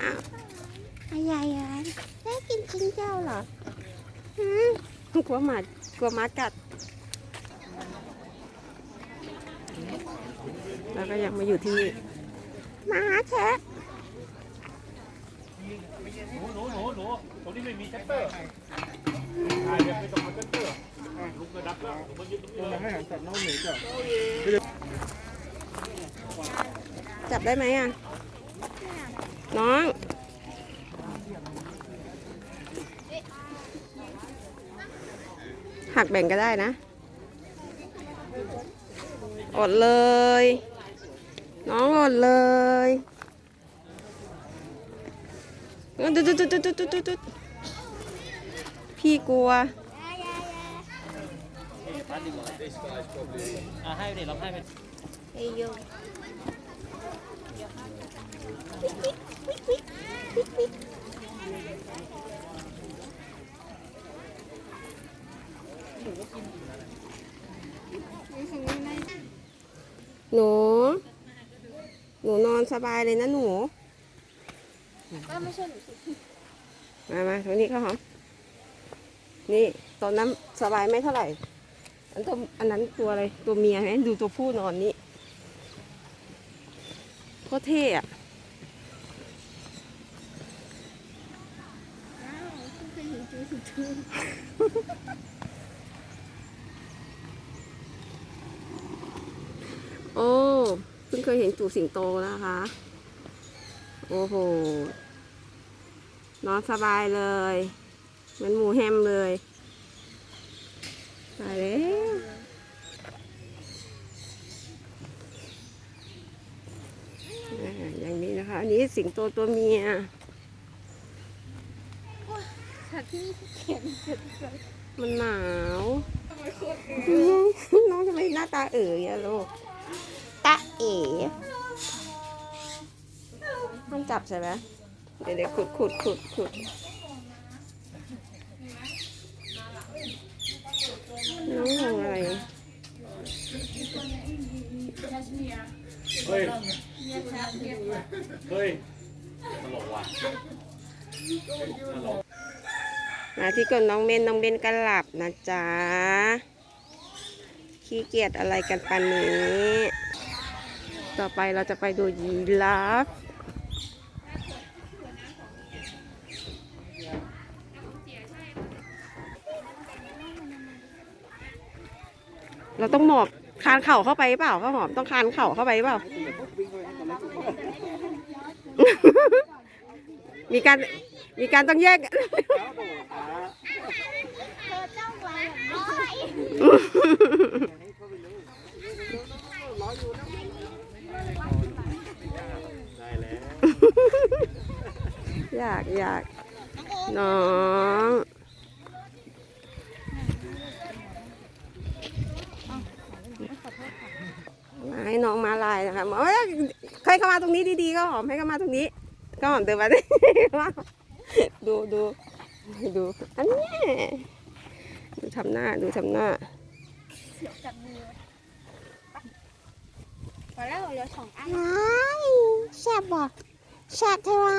อ้าวอะไรอะได้กินจิ้งเจ้าเหรอฮะกลัวหมากลัวหมากัด แล้วก็ยังมาอยู่ที่หมาแคะหนูหนูหนูหนูตรงนี้ไม่มีแท็กเตอร์ถ่ายแบบไม่ต้องเอาแท็กเตอร์ลุงกระดับแล้วลุงมายืนตรงนี้เลยให้หันสับน้องหนูจ้ะจับได้ไหมอะ น้อง หักแบ่งก็ได้นะ อดเลย น้องอดเลยดุดดุดดุดดุดดุดดุดดุดพี่กลัวอะให้เด็กเราให้ไป เอ้ยโย หนู หนูนอนสบายเลยนะหนูก็ไม่ช่หนูสิมามาตรงนี้ข้าวหอม นี่ตอนนั้นสบายไม่เท่าไหร่ อันตัวอันนั้นตัวอะไร ตัวเมียไหมดูตัวผู้นอนนี่โคตรเท่อะอ้าวเพิ่งเคยเห็นจูจู โอ้เพิ่งเคยเห็นจูสิงโตนะคะ โอ้โห นอนสบายเลยเหมันหมูแฮมเลยตายแล้วอย่างนี้นะคะ อันนี้สิงโตตัวเมียฉากที่เขียนเขียนเลยมันหนาว น้องทำไมหน้าตาเอ๋ยอะลูก ตาเอ๋มันจับใช่ไหมเดี๋ยวเดี๋ยวขุดขุดขุดขุดน้องมองอะไรเฮ้ย เฮ้ยตลกว่ะมาที่ก่อนน้องเบนน้องเบนกันหลับนะจ๊ะ ขี้เกียจอะไรกันปันนี้ ต่อไปเราจะไปดูยีราฟเราต้องหมอบคานเข่าเข้าไปเปล่าข้าวหอมต้องคานเข่าเข้าไปเปล่า มีการมีการต้องแยก เธอเจ้าไว้น้อย ได้แล้ว อยากอยากน้องมาให้น้องมาลายนะคะเอ้ยใครเข้ามาตรงนี้ดีๆก็หอมให้เข้ามาตรงนี้ ก็หอมเดินมาดิดูดูดูอันเนี้ยดูทำหน้าดูทำหน้าเสียวจับมือพอแล้วเหลือสองอันน้ายแซ่บบ่แซ่บเทวะ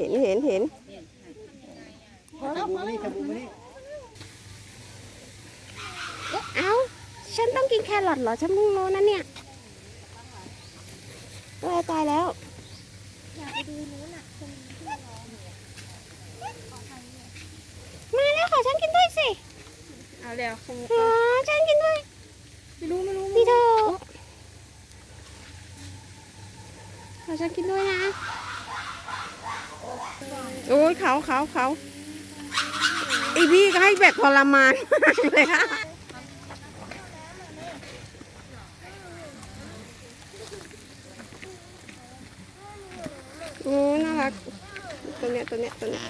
ห็นเห็นเห็นนี่จับมือนี่เอ้าฉันต้องกินแครอทเหรอ ฉันเพิ่งรู้นะเนี่ยตายตายแล้วอยากไปดูนู้นอะคนที่ร้องมาแล้วขอฉันกินด้วยสิ เอาเดี๋ยวคงขอฉันกินด้วยไม่รู้ไม่รู้พี่โดขอฉันกินด้วยนะ โอ้ยเขาเขาเขาไอพี่ก็ให้แบบทรมานเลยอะโอ้น่ารักตัวเนี้ยตัวเนี้ยตัวเนี้ย